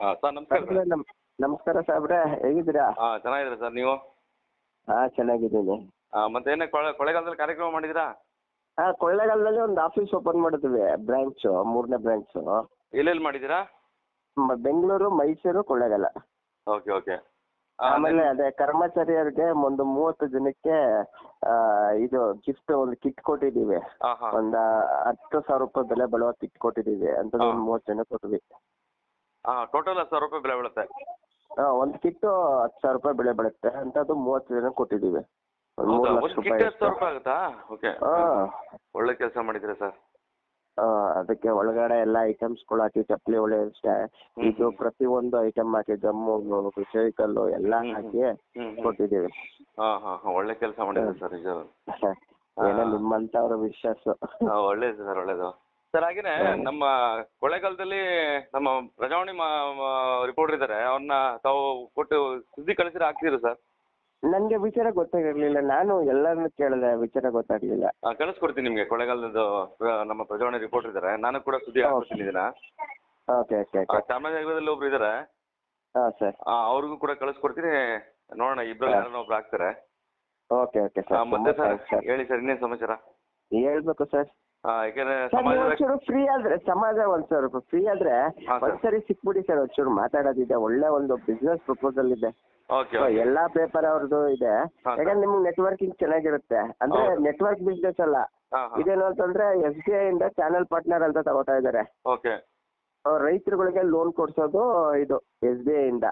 ಹಾಂ ಸರ್ ನಮಸ್ಕಾರ ಸಾಹೇಬ್ರೆ, ನಮ್ ನಮಸ್ಕಾರ ಸಾಹೇಬ್ರೆ ಹೇಗಿದ್ದೀರಾ? ಹಾ ಚೆನ್ನಾಗಿದ್ದೀರಾ ಸರ್ ನೀವು? ಹಾ ಚೆನ್ನಾಗಿದ್ದೀನಿ. ಮತ್ತೇನ ಕೊಳೆ ಕೊಳ್ಳೇಗಾಲದಲ್ಲಿ ಕಾರ್ಯಕ್ರಮ ಮಾಡಿದಿರಾ ಹಾ ಕೊಳ್ಳೇಗಾಲದಲ್ಲಿ ಒಂದು ಆಫೀಸ್ ಓಪನ್ ಮಾಡಿದ್ವಿ ಬ್ರಾಂಚ್ ಮೂರನೇ ಬ್ರಾಂಚ್. ಎಲ್ಲೆಲ್ಲಿ ಮಾಡಿದಿರಾ ಬೆಂಗಳೂರು ಮೈಸೂರು ಕೊಳ್ಳೇಗಾಲ ಓಕೆ ಓಕೆ. ಆಮೇಲೆ ಅದೇ ಕರ್ಮಚಾರಿಯರಿಗೆ ಒಂದು ಮೂವತ್ತು ಜನಕ್ಕೆ ಆ, ಇದು ಗಿಫ್ಟ್ ಒಂದು ಕಿಟ್ ಕೊಟ್ಟಿದ್ದೀವಿ. ಹಾಂ ಹಾಂ ಒಂದು ಹತ್ತು ಸಾವಿರ ರೂಪಾಯಿ ಬೆಲೆ ಬಾಳುವ ಕಿಟ್ ಕೊಟ್ಟಿದ್ದೀವಿ. ಅಂತ ಹಾ. ಒಂದು ಮೂವತ್ತು ಜನ ಕೊಟ್ವಿ ಟೋಟಲ್ ಹತ್ತು ಸಾವಿರ ರೂಪಾಯಿ ಬೆಲೆ ಬೀಳುತ್ತೆ. ಹಾ ಒಂದು ಕಿಟ್ಟು ಹತ್ತು ಸಾವಿರ ರೂಪಾಯಿ ಬೆಳೆ ಬೀಳುತ್ತೆ. ಅದು ಮೂವತ್ತು ಜನ ಕೊಟ್ಟಿದ್ದೀವಿ. ಒಂದ್ ಮೂರ್ ಹೌದಾ? ಲಕ್ಷ ಒಂದು ರೂಪಾಯಿ ಹತ್ತು ಸಾವಿರ ರೂಪಾಯಿ ಆಗುತ್ತಾ? ಓಕೆ ಹಾ. ಒಳ್ಳೆ ಕೆಲಸ ಮಾಡಿದ್ದೀರಾ ಸರ್? ಆ, ಅದಕ್ಕೆ ಒಳಗಡೆ ಎಲ್ಲ ಐಟಮ್ಸ್ಗಳು ಹಾಕಿ ಚಪ್ಪಲಿ ಒಳ್ಳೆ ಇದು ಒಂದು ಐಟಮ್ ಹಾಕಿ ಜಮ್ಮು ಸೈಕಲ್ ಎಲ್ಲ ಹ್ಮ್, ಹಾಕಿ ಕೊಟ್ಟಿದ್ದೀವಿ. ಹಾ ಹಾ ಹಾಂ. ಒಳ್ಳೆ ಕೆಲಸ ಮಾಡಿದ್ದೀರಾ ಸರ್ ನಿಜ ಏನೋ ನಿಮ್ಮಂತವ್ರ ವಿಶ್ವಾಸ. ಒಳ್ಳೇದು ಸರ್ ಒಳ್ಳೇದು. ಸರ್ ಹಾಗೇನೆ ನಮ್ಮ ಕೊಳ್ಳೇಗಾಲದಲ್ಲಿ ನಮ್ಮ ಪ್ರಜಾವಾಣಿ ರಿಪೋರ್ಟರ್ ಇದ್ದಾರೆ. ಅವ್ರನ್ನ ತಾವು ಕೊಟ್ಟು ಸುದ್ದಿ ಕಳಿಸಿದ್ರೆ ಆಗ್ತಿದ್ರು ಸರ್. ನನ್ಗೆ ವಿಚಾರ ಗೊತ್ತಾಗಿರ್ಲಿಲ್ಲ. ನಾನು ಎಲ್ಲರನ್ನು ಕೇಳಿದೆ ವಿಚಾರ ಗೊತ್ತಾಗ್ಲಿಲ್ಲ. ಆ, ಕಳಿಸ್ಕೊಡ್ತೀನಿ ನಿಮಗೆ. ಕೊಳ್ಳೇಗಾಲದ ನಮ್ಮ ಪ್ರಜಾವಾಣಿ ರಿಪೋರ್ಟರ್ ಇದ್ದಾರೆ. ನಾನು ಕೂಡ ಸುದ್ದಿ ಹಾಕ್ಕೊಡ್ತೀನಿ ಇದನ್ನ. ಓಕೆ ಓಕೆ ಆ, ಓಕೆ ಚಾಮರಾಜನಗರದಲ್ಲಿ ಒಬ್ರು ಇದ್ದಾರೆ. ಹಾಂ ಸರ್ ಅವ್ರಿಗೂ ಕೂಡ ಕಳಿಸ್ಕೊಡ್ತೀನಿ. ನೋಡೋಣ ಇಬ್ರು ಯಾರನ್ನ ಒಬ್ರು ಆಗ್ತಾರೆ. ಓಕೆ ಓಕೆ ಆ, ಸರ್ ಮತ್ತೆ ಸರ್ ಹೇಳಿ ಸರ್ ಇನ್ನೇನ್ ಸಮಾಚಾರ? ಹೇಳ್ಬೇಕು ಸರ್ ಆ, ಯಾಕೆಂದ್ರೆ ಸರ್ ನೀವು ಸಮಾಜದ ಒಂಚೂರು ಫ್ರೀ ಆದ್ರೆ ಸಮಾಜ ಒಂದ್ ಫ್ರೀ ಆದ್ರೆ ಹಾ. ಒಂದ್ಸರಿ ಸಿಕ್ಬಿಡಿ ಸರ್ ಒಂಚೂರು ಮಾತಾಡೋದಿದೆ ಒಳ್ಳೆ ಒಂದು ಬಿಸ್ನೆಸ್ ಪ್ರಪೋಸಲ್ ಇದೆ. ಓಕೆ So, ಎಲ್ಲಾ ಪೇಪರ್ ಅವ್ರದ್ದು ಇದೆ. ಹಾ. ಯಾಕಂದ್ರೆ ನಿಮ್ಗೆ ನೆಟ್ವರ್ಕಿಂಗ್ ಚೆನ್ನಾಗಿರುತ್ತೆ. ಅಂದ್ರೆ ಹೌದು. ನೆಟ್ವರ್ಕ್ ಬಿಸ್ನೆಸ್ ಅಲ್ಲ. ಹಾಂ ಹಾಂ. ಇದೇನು ಅಂತಂದ್ರೆ ಎಸ್ ಬಿ ಐ ಇಂದ ಚಾನಲ್ ಪಾರ್ಟ್ನರ್ ಅಂತ ತಗೋತಾ ಇದ್ದಾರೆ. ಓಕೆ ರೈತರುಗಳಿಗೆ ಲೋನ್ ಕೊಡ್ಸೋದು ಇದು ಎಸ್ ಬಿ ಐ ಇಂದ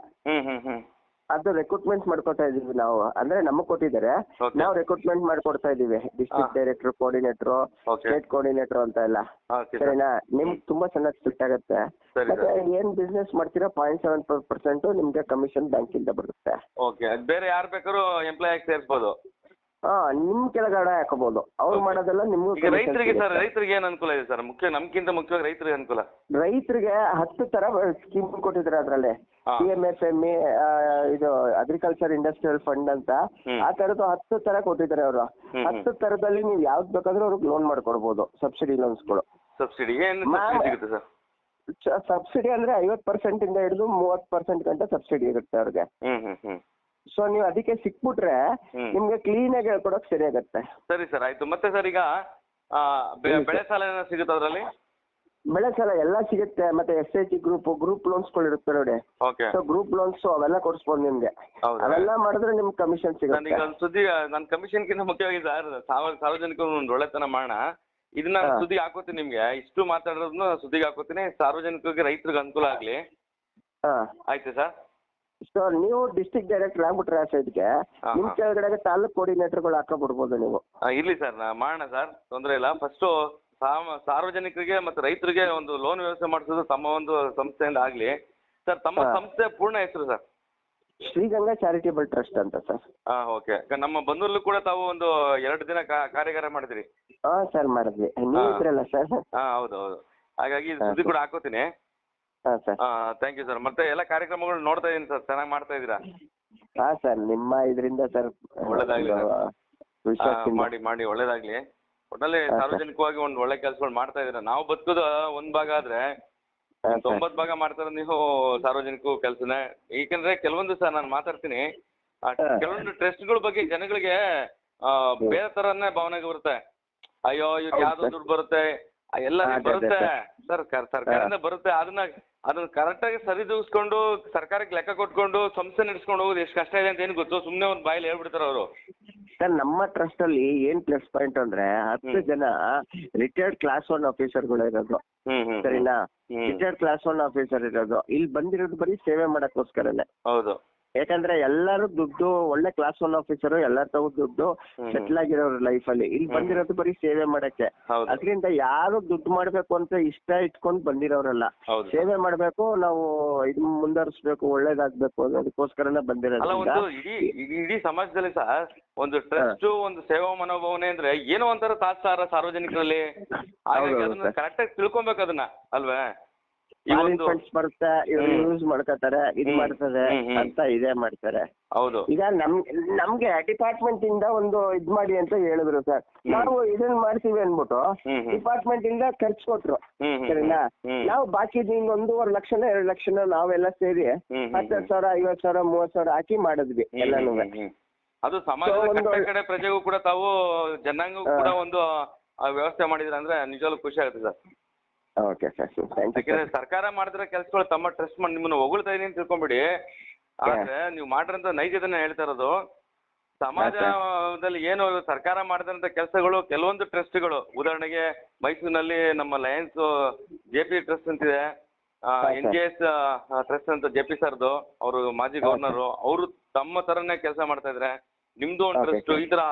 ಅದು ರೆಕ್ರೂಟ್ಮೆಂಟ್ ಮಾಡ್ಕೊತಾ ಇದೀವಿ ನಾವು. ಅಂದ್ರೆ ನಮಗ್ ಕೊಟ್ಟಿದ್ದಾರೆ. Okay. ನಾವು ರೆಕ್ರೂಟ್ಮೆಂಟ್ ಮಾಡ್ಕೊಡ್ತಾ ಇದೀವಿ. District. Director coordinator state coordinator ಅಂತ ಎಲ್ಲ. ಓಕೆ ಸರ್ ಸರಿನಾ? ನಿಮ್ಗೆ ತುಂಬಾ ಚೆನ್ನಾಗಿ ಫಿಟ್ ಆಗುತ್ತೆ. ಸರಿ ಮತ್ತೆ ಸರ್. ಏನ್ ಬಿಸ್ನೆಸ್ ಮಾಡ್ತೀರಾ? ಪಾಯಿಂಟ್ ಸೆವೆನ್ ಪರ್ಸೆಂಟ್ ನಿಮ್ಗೆ ಕಮಿಷನ್ ಬ್ಯಾಂಕಿಂದ ಬರುತ್ತೆ. ಓಕೆ ಬೇರೆ ಯಾರು ಬೇಕಾದ್ರೂ ಎಂಪ್ಲಾಯ್ ಆಗಿ ಸೇರಿಸ್ಬೋದು. ಹಾ ನಿಮ್ ಕೆಳಗಡೆ ಹಾಕೋಬಹುದು ಅವ್ರು Okay. ಮಾಡೋದೆಲ್ಲ ನಿಮ್ಗೂ ಈಗ commission ರೈತರಿಗೆ ಸರ್ ಸಿಗುತ್ತೆ. ರೈತರಿಗೆ ಏನ್ ಅನುಕೂಲ ಇದೆ ಸರ್? ಮುಖ್ಯ ನಮ್ಗಿಂತ ಮುಖ್ಯವಾಗಿ ರೈತರಿಗೆ ಅನುಕೂಲ? ರೈತರಿಗೆ ಹತ್ತು ತರ ಸ್ಕೀಮ್ ಕೊಟ್ಟಿದ್ದಾರೆ ಅದ್ರಲ್ಲಿ. ಹಾ. ಪಿ ಎಂ ಎಫ್ ಎಂ ಇದು ಅಗ್ರಿಕಲ್ಚರ್ ಇಂಡಸ್ಟ್ರಿಯಲ್ ಫಂಡ್ ಅಂತ. ಹ್ಮ್. ಆ ತರದ್ದು ಹತ್ತು ತರ ಕೊಟ್ಟಿದ್ದಾರೆ ಅವರು. ಹ್ಮ್, ಹತ್ತು ತರದಲ್ಲಿ ನೀವು ಯಾವ್ದು ಬೇಕಾದ್ರೂ ಅವ್ರಿಗೆ ಲೋನ್ ಮಾಡ್ಕೊಡ್ಬೋದು ಸಬ್ಸಿಡಿ ಲೋನ್ಸ್ಗಳು ಸಬ್ಸಿಡಿ ಏನು ಮಾ- ಸಬ್ಸಿಡಿ ಸಿಗುತ್ತೆ ಸರ್? ಸಬ್ಸಿಡಿ ಅಂದ್ರೆ ಐವತ್ ಪರ್ಸೆಂಟ್ ಇಂದ ಹಿಡಿದು ಮೂವತ್ ಪರ್ಸೆಂಟ್ ಗಂಟ ಸಬ್ಸಿಡಿ ಇರುತ್ತೆ ಅವ್ರಿಗೆ. ಹ್ಮ್ ಹ್ಮ್. ಸೊ ನೀವು ಅದಕ್ಕೆ ಸಿಕ್ಬಿಟ್ರೆ. ನಿಮ್ಗೆ ಕ್ಲೀನ್ ಆಗಿ ಹೇಳ್ಕೊಡಕ್ ಸರಿ ಆಗತ್ತೆ. ಸರಿ ಸರ್ ಆಯ್ತು. ಮತ್ತೆ ಸರ್ ಈಗ ಆ, ಬೆ- ಬೆಳೆ ಸಾಲ ಏನಾದ್ರು ಸಿಗುತ್ತೆ ಅದರಲ್ಲಿ? ಬೆಳೆ ಸಾಲ ಎಲ್ಲ ಸಿಗುತ್ತೆ. ಮತ್ತೆ S I T group group loans ಇರುತ್ತೆ ನೋಡಿ. ಓಕೆ ಸೊ ಗ್ರೂಪ್ ಲೋನ್ಸ್ ಅವೆಲ್ಲ ಕೊಡಿಸ್ಬೋದು ನಿಮ್ಗೆ. ಹೌದಾ? ಅವೆಲ್ಲ ಮಾಡಿದ್ರೆ ನಿಮ್ಗೆ ಕಮಿಷನ್ ನನಗೆ ಸಿಗುತ್ತೆ. ಒಂದು ಸುದ್ದಿ ನನ್ನ ಕಮಿಷನ್ಗಿಂತ ಮುಖ್ಯವಾಗಿ ಸರ್ ಸಾರ್ವಜನಿಕರು ಒಂದು ಒಳ್ಳೆತನ ಮಾಡೋಣ. ಇದನ್ನ ಹಾ. ಸುದ್ದಿಗೆ ಹಾಕೋತೀನಿ ನಿಮ್ಗೆ. ಇಷ್ಟು ಮಾತಾಡೋದನ್ನ ಸುದ್ದಿಗೆ ಹಾಕೋತೀನಿ. ಸಾರ್ವಜನಿಕರಿಗೆ ರೈತರಿಗೆ ಅನುಕೂಲ ಆಗ್ಲಿ. ಹಾ. ಆಯ್ತು ಸರ್? ಸೊ ನೀವು ಡಿಸ್ಟ್ರಿಕ್ಟ್ ಡೈರೆಕ್ಟರ್ ಆಗ್ಬಿಟ್ರೆ ಆ ಸೈಡ್ಗೆ ಹಾ, ನಿಮ್ ಹಾ. ಕೆಳಗಡೆ ತಾಲೂಕ್ ಕೋಆರ್ಡಿನೇಟರ್ಗಳು ಹಾಕೋಬಿಡ್ಬೋದು ನೀವು. ಇಲ್ಲಿ ಇರ್ಲಿ ಸರ್ ನಾ ಮಾಡೋಣ ಸರ್ ತೊಂದರೆ ಇಲ್ಲ. ಫಸ್ಟು ಸಾರ್ವಜನಿಕರಿಗೆ ಮತ್ತೆ ರೈತರಿಗೆ ಒಂದು ಲೋನ್ ವ್ಯವಸ್ಥೆ ಮಾಡಿಸೋದು ತಮ್ಮ ಒಂದು ಸಂಸ್ಥೆಯಿಂದ ಆಗಲಿ. ಸರ್ ತಮ್ಮ ಹಾ. ಸಂಸ್ಥೆ ಪೂರ್ಣ ಹೆಸರು ಸರ್? ಶ್ರೀಗಂಗಾ ಚಾರಿಟೇಬಲ್ ಟ್ರಸ್ಟ್ ಅಂತ ಸರ್. ಹಾಂ ಓಕೆ. ನಮ್ಮ ಬಂಧುರಲ್ಲೂ ಕೂಡ ತಾವು ಒಂದು ಎರಡು ದಿನ ಕಾ- ಕಾರ್ಯಾಗಾರ ಮಾಡಿದ್ರಿ. ಹಾ ಸರ್ ಮಾಡಿದ್ವಿ. ನೀವು ಹಾ. ಇದ್ರಲ್ಲ ಸರ್. ಹಾಂ ಹೌದು ಹೌದು. ಹಾಗಾಗಿ ಇದು ಸುದ್ದಿ ಕೂಡ ಹಾಕೋತೀನಿ. ಹಾ ಸರ್. ಥ್ಯಾಂಕ್ ಯು ಸರ್ ಮತ್ತೆ ಎಲ್ಲ ಕಾರ್ಯಕ್ರಮಗಳು ನೋಡ್ತಾ ಇದ್ದೀನಿ ಸರ್ ಚೆನ್ನಾಗಿ ಮಾಡ್ತಾ ಇದ್ದೀರಾ ಹಾ ಸರ್. ನಿಮ್ಮ ಇದರಿಂದ ಸರ್ ಒಳ್ಳೆದಾಗ್ಲಿ. ಆ, ವಿಶ್ವಾಸದಿಂದ ಮಾಡಿ ಮಾಡಿ ಒಳ್ಳೇದಾಗ್ಲಿ. ಒಟ್ಟಲ್ಲಿ ಹಾ. ಸಾರ್ವಜನಿಕವಾಗಿ ಒಂದು ಒಳ್ಳೆ ಕೆಲಸಗಳು ಮಾಡ್ತಾ ಇದ್ದೀರಾ ನಾವು ಬದುಕೋದು ಒಂದ್ ಭಾಗ ಆದ್ರೆ ಹಾ, ಸರ್. ತೊಂಬತ್ ಭಾಗ ಮಾಡ್ತಾರೆ ನೀವು ಸಾರ್ವಜನಿಕ ಕೆಲಸನೇ. ಏಕೆಂದ್ರೆ ಕೆಲವೊಂದು ಸರ್ ನಾನು ಮಾತಾಡ್ತೀನಿ ಆ, ಹಾ. ಕೆಲವೊಂದು ಟ್ರಸ್ಟ್ಗಳ ಬಗ್ಗೆ ಜನಗಳಿಗೆ ಆ, ಬೇರೆ ತರನೇ ಭಾವನೆಗೆ ಬರುತ್ತೆ. ಅಯ್ಯೋ ಇವ್ರಿಗೆ ಹೌದು ಯಾವ್ದೋ. ದುಡ್ಡು ಬರುತ್ತೆ. ಆ, ಎಲ್ಲ ಅದೇ, ಅದೇ ಬರುತ್ತೆ. ಸರ್. ಸರ್ಕಾರದಿಂದ ಬರುತ್ತೆ. ಅದನ್ನ ಅದನ್ನ ಕರೆಕ್ಟಾಗಿ ಸರಿದೂಗಿಸ್ಕೊಂಡು ಸರ್ಕಾರಕ್ಕೆ ಲೆಕ್ಕ ಕೊಟ್ಕೊಂಡು ಸಂಸ್ಥೆ ನಡೆಸ್ಕೊಂಡು ಹೋಗೋದು ಎಷ್ಟು ಕಷ್ಟ ಇದೆ ಅಂತ ಏನು ಗೊತ್ತು ಸುಮ್ಮನೆ ಒಂದು ಬಾಯಲ್ಲಿ ಹೇಳ್ಬಿಡ್ತಾರ ಅವರು. ಸರ್ ನಮ್ಮ ಟ್ರಸ್ಟ್ ಅಲ್ಲಿ ಏನ್ ಪ್ಲಸ್ ಪಾಯಿಂಟ್ ಅಂದ್ರೆ ಹತ್ತು. ಜನ ರಿಟೈರ್ಡ್ ಕ್ಲಾಸ್ ಒನ್ ಆಫೀಸರ್ಗಳು ಇರೋದು. ಹ್ಮ್ ಹ್ಮ್ ಸರಿನಾ? ರಿಟೈರ್ಡ್ ಕ್ಲಾಸ್ ಒನ್ ಆಫೀಸರ್ ಇರೋದು. ಇಲ್ಲಿ ಬಂದಿರೋದು ಬರೀ ಸೇವೆ ಮಾಡಕ್ಕೋಸ್ಕರನೇ. ಹೌದು. ಯಾಕಂದ್ರೆ ಎಲ್ಲರೂ ದುಡ್ಡು ಒಳ್ಳೆ ಕ್ಲಾಸ್ ಒನ್ ಆಫೀಸರ್ ಎಲ್ಲರ ತಗೋ ದುಡ್ಡು. ಸೆಟ್ಲ್ ಆಗಿರೋರು ಲೈಫ್ ಅಲ್ಲಿ. ಇಲ್ಲಿ ಬಂದಿರೋದು ಬರೀ ಸೇವೆ ಮಾಡಕ್ಕೆ. ಅದ್ರಿಂದ ಅದರಿಂದ ಯಾರು ದುಡ್ಡು ಮಾಡ್ಬೇಕು ಅಂತ ಇಷ್ಟ ಇಟ್ಕೊಂಡು ಬಂದಿರೋರಲ್ಲ. ಹೌದು. ಸೇವೆ ಮಾಡ್ಬೇಕು ನಾವು ಇದ್ ಮುಂದುವರಿಸ್ಬೇಕು ಒಳ್ಳೇದಾಗ್ಬೇಕು ಅನ್ನೋದಕ್ಕೋಸ್ಕರನೇ ಅಲ್ಲ ಬಂದಿರೋದ್ರಿಂದ ಇಡೀ ಇಡೀ ಇಡೀ ಸಮಾಜದಲ್ಲಿ ಸಹ ಒಂದು ಟ್ರಸ್ಟ್ ಒಂದು ಸೇವಾ ಮನೋಭಾವನೆ ಅಂದ್ರೆ ಏನೋ ಒಂಥರ ತಾತ್ಸಾರ ಸಾರ್ವಜನಿಕರಲ್ಲಿ. ಕರೆಕ್ಟ್ ಆಗಿ ಅದನ್ನ ಸರ್. ಕರೆಕ್ಟಾಗಿ ತಿಳ್ಕೊಬೇಕು ಅದನ್ನ ಅಲ್ವೇ? ಫಂಡ್ಸ್ ಬರುತ್ತೆ ಇವ್ರು. ಯೂಸ್ ಮಾಡ್ಕೋತಾರೆ ಇದ್. ಮಾಡ್ತದೆ. ಅಂತ ಇದೇ ಮಾಡ್ತಾರೆ. ಹೌದು. ಈಗ ನಮ್ ನಮ್ಗೆ ಡಿಪಾರ್ಟ್ಮೆಂಟ್ ಇಂದ ಒಂದು ಇದ್ ಮಾಡಿ ಅಂತ ಹೇಳಿದ್ರು ಸರ್. ನಾವು ಇದನ್ನ ಮಾಡ್ತೀವಿ ಅನ್ಬಿಟ್ಟು ಡಿಪಾರ್ಟ್ಮೆಂಟ್ ಇಂದ ಖರ್ಚು ಕೊಟ್ರು. ಸರಿನಾ. ನಾವು ಬಾಕಿ ಒಂದೂವರೆ ಲಕ್ಷನ ಎರಡು ಲಕ್ಷನ ನಾವೆಲ್ಲ ಸೇರಿ ಹತ್ತು ಸಾವಿರ ಐವತ್ ಸಾವಿರ ಮೂವತ್ತು ಸಾವಿರ ಹಾಕಿ ಮಾಡಿದ್ವಿ ಎಲ್ಲಾನು. ಅದು ಸಮಾಜದ ಕಡೆ ಪ್ರಜೆಗೂ ಕೂಡ ತಾವು ಜನಾಂಗಕ್ಕೂ ಕೂಡ ಒಂದು ವ್ಯವಸ್ಥೆ ಮಾಡಿದ್ರೆ ಅಂದ್ರೆ ನಿಜವಾಗ್ಲೂ ಖುಷಿ ಆಗುತ್ತೆ sir. Okay sir thank you ಯಾಕಂದ್ರೆ ಸರ್ಕಾರ ಮಾಡಿದ್ರೆ ಕೆಲಸಗಳು ತಮ್ಮ ಟ್ರಸ್ಟ್ ಮಾಡಿ ನಿಮ್ಮನ್ನ ಹೊಗಳ್ತಾ ಇದೀನಿ ಅಂತ ತಿಳ್ಕೊಂಬಿಡಿ. ಆದ್ರೆ ನೀವು ಮಾಡಿರೋಂಥ ನೈಜತೆನ ಹೇಳ್ತಾ ಇರೋದು ಸಮಾಜದಲ್ಲಿ ಏನು ಸರ್ಕಾರ ಮಾಡಿದಂತ ಕೆಲಸಗಳು ಕೆಲವೊಂದು ಟ್ರಸ್ಟ್ಗಳು ಉದಾಹರಣೆಗೆ ಮೈಸೂರಿನಲ್ಲಿ ನಮ್ಮ ಲಯನ್ಸ್ ಜೆ ಪಿ ಟ್ರಸ್ಟ್ ಅಂತಿದೆ. ಇದೆ ಎನ್ ಜಿ ಎಸ್ ಟ್ರಸ್ಟ್ ಅಂತ ಜೆ ಪಿ ಸರ್ದು ಅವರು ಮಾಜಿ ಗವರ್ನರ್ ಅವರು ತಮ್ಮ ತರನೇ ಕೆಲಸ ಮಾಡ್ತಾ ಇದ್ರೆ ನಿಮ್ದು ಒಂದು ಟ್ರಸ್ಟ್. ಈ ತರ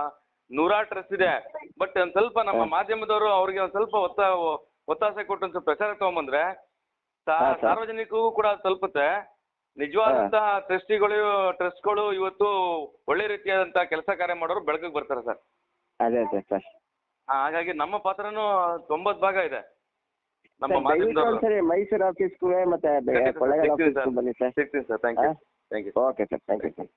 ನೂರಾರು ಟ್ರಸ್ಟ್ ಇದೆ. ಬಟ್ ಒಂದ್ ಸ್ವಲ್ಪ ನಮ್ಮ ಮಾಧ್ಯಮದವರು ಅವ್ರಿಗೆ ಒಂದ್ ಸ್ವಲ್ಪ ಒತ್ತ ಒತ್ತಾಸೆ ಕೊಟ್ಟು ಒಂದು ಪ್ರಚಾರ ತಗೊಂಬಂದ್ರೆ ಸಾರ್ವಜನಿಕರಿಗೂ ಕೂಡ ತಲುಪುತ್ತೆ. ನಿಜವಾದಂತಹ ಟ್ರಸ್ಟಿಗಳು ಟ್ರಸ್ಟ್ಗಳು ಇವತ್ತು ಒಳ್ಳೆ ರೀತಿಯಾದಂತಹ ಕೆಲಸ ಕಾರ್ಯ ಮಾಡೋರು ಬೆಳಕಿಗೆ ಬರ್ತಾರೆ ಸರ್. ಅದೇ ಅದೇ ಸರ್ ಹಾಗಾಗಿ ನಮ್ಮ ಪಾತ್ರನೂ ತೊಂಬತ್ ಭಾಗ ಇದೆ. ನಮ್ಮ ಸರ್ ಮೈಸೂರು ಆಫೀಸ್ಗೂ ಮತ್ತೆ ಕೊಳ್ಳೇಗಾಲ ಆಫೀಸ್ಗೂ. ಬನ್ನಿ ಸರ್. ಸಿಗ್ತೀನಿ sir. Thank you thank you okay sir thank you sir